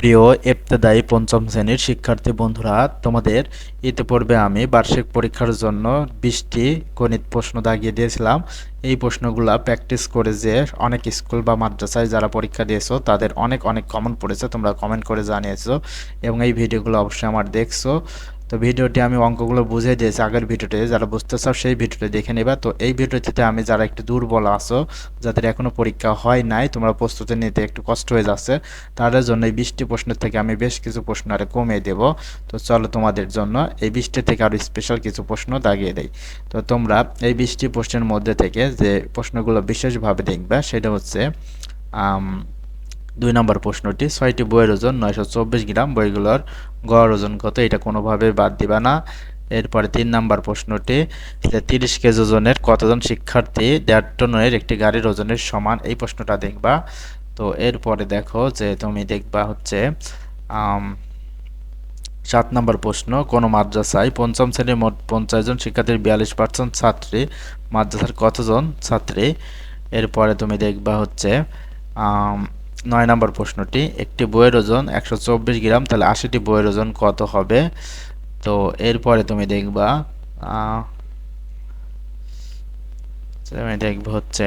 প্রিয় এপ্তদায়ী পঞ্চম শ্রেণির শিক্ষার্থী বন্ধুরা, তোমাদের ইতিপূর্বে আমি বার্ষিক পরীক্ষার জন্য বিশটি গণিত প্রশ্ন দাগিয়ে দিয়েছিলাম। এই প্রশ্নগুলো প্র্যাকটিস করে যে অনেক স্কুল বা মাদ্রাসায় যারা পরীক্ষা দিয়েছ, তাদের অনেক অনেক কমেন্ট পড়েছে, তোমরা কমেন্ট করে জানিয়েছো এবং এই ভিডিওগুলো অবশ্যই আমার দেখছ। তো ভিডিওটি আমি অঙ্কগুলো বুঝিয়ে দিয়েছি, আগের ভিডিওতে। যারা বুঝতে চাও সেই ভিডিওটি দেখে নেবা। তো এই ভিডিওটিতে আমি যারা একটু দুর্বল আছো, যাদের এখনও পরীক্ষা হয় নাই, তোমরা প্রস্তুতি নিতে একটু কষ্ট হয়ে যাচ্ছে, তাদের জন্য এই বিশটি প্রশ্নের থেকে আমি বেশ কিছু প্রশ্ন আরে কমিয়ে দেব। তো চলো তোমাদের জন্য এই বিশটি থেকে আরও স্পেশাল কিছু প্রশ্ন দাগিয়ে দেয় তো তোমরা এই বিশটি প্রশ্নের মধ্যে থেকে যে প্রশ্নগুলো বিশেষভাবে দেখবে, সেটা হচ্ছে দুই নম্বর প্রশ্নটি, ছয়টি বইয়ের ওজন নয়শো চব্বিশ গ্রাম, বইগুলোর গড় ওজন কত এটা কোনোভাবে বাদ দিবা না। এরপরে তিন নম্বর প্রশ্নটি তিরিশ কেজি ওজনের কতজন শিক্ষার্থী দেড় টনের একটি গাড়ির ওজনের সমান? এই প্রশ্নটা দেখবা। তো এরপরে দেখো যে তুমি দেখবা হচ্ছে সাত নম্বর প্রশ্ন, কোন মাদ্রাসায় পঞ্চম শ্রেণির মোট পঞ্চাশ জন শিক্ষার্থীর বিয়াল্লিশ পার্সেন্ট ছাত্রী, মাদ্রাসার কতজন ছাত্রী? এরপরে তুমি দেখবা হচ্ছে নয় নম্বর প্রশ্নটি, একটি বইয়ের ওজন একশো চব্বিশ গ্রাম, তাহলে আশিটি বইয়ের ওজন কত হবে? তো এরপরে তুমি দেখবা তুমি দেখব হচ্ছে,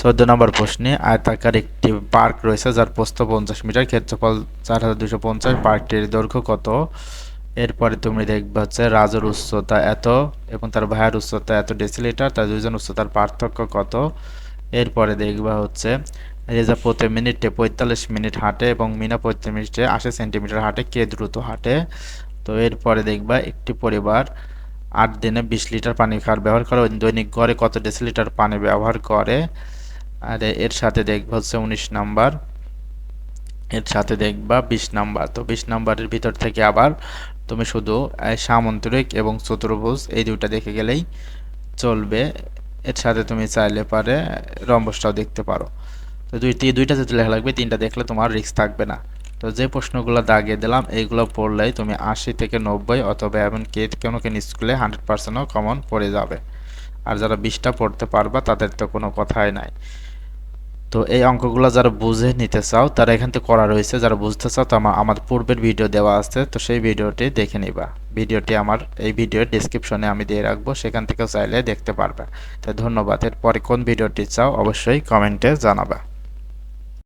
চোদ্দ নম্বর প্রশ্নে আয়তাকার একটি পার্ক রয়েছে যার প্রস্থ পঞ্চাশ মিটার, ক্ষেত্রফল চার হাজার দুশো পঞ্চাশ, পার্কটির দৈর্ঘ্য কত? এরপরে তুমি দেখবে হচ্ছে রাজুর উচ্চতা এত এবং তার ভাইয়ের উচ্চতা এত ডেসিলিটার, তার দুইজন উচ্চতার পার্থক্য কত? এরপরে দেখবা হচ্ছে, রেজা প্রতি মিনিটে পঁয়তাল্লিশ মিনিট হাঁটে এবং মিনা প্রতি মিনিটে আশি সেন্টিমিটার হাঁটে, কে দ্রুত হাঁটে। তো এরপরে দেখবা একটি পরিবার আট দিনে বিশ লিটার পানি খাওয়ার ব্যবহার করে দৈনিক গড়ে কত ডেসিলিটার পানি ব্যবহার করে। আর এর সাথে দেখবা হচ্ছে উনিশ নাম্বার। এর সাথে দেখবা বিশ নাম্বার। তো বিশ নাম্বারের ভিতর থেকে আবার তুমি শুধু সামন্তরিক এবং চতুর্ভুজ এই দুইটা দেখে গেলেই চলবে। এর সাথে তুমি চাইলে পারে রম্বসটাও দেখতে পারো। তো দুই দুইটা যদি লেখা লাগবে, তিনটা দেখলে তোমার রিস্ক থাকবে না। তো যে প্রশ্নগুলো দাগিয়ে দিলাম এইগুলো পড়লেই তুমি আশি থেকে নব্বই অথবা এমনকি কোনো কেন স্কুলে হান্ড্রেড পার্সেন্টও কমন পড়ে যাবে। আর যারা বিশটা পড়তে পারবা, তাদের তো কোনো কথাই নাই। তো এই অঙ্কগুলো যারা বুঝে নিতে চাও, তারা এখান থেকে করা রয়েছে। যারা বুঝতে চাও, তো আমার আমার পূর্বের ভিডিও দেওয়া আছে, তো সেই ভিডিওটি দেখে নিবা। ভিডিওটি আমার এই ভিডিওর ডিসক্রিপশনে আমি দিয়ে রাখব, সেখান থেকে চাইলে দেখতে পারবে। তো ধন্যবাদ। এরপরে কোন ভিডিওটি চাও, অবশ্যই কমেন্টে জানাবা।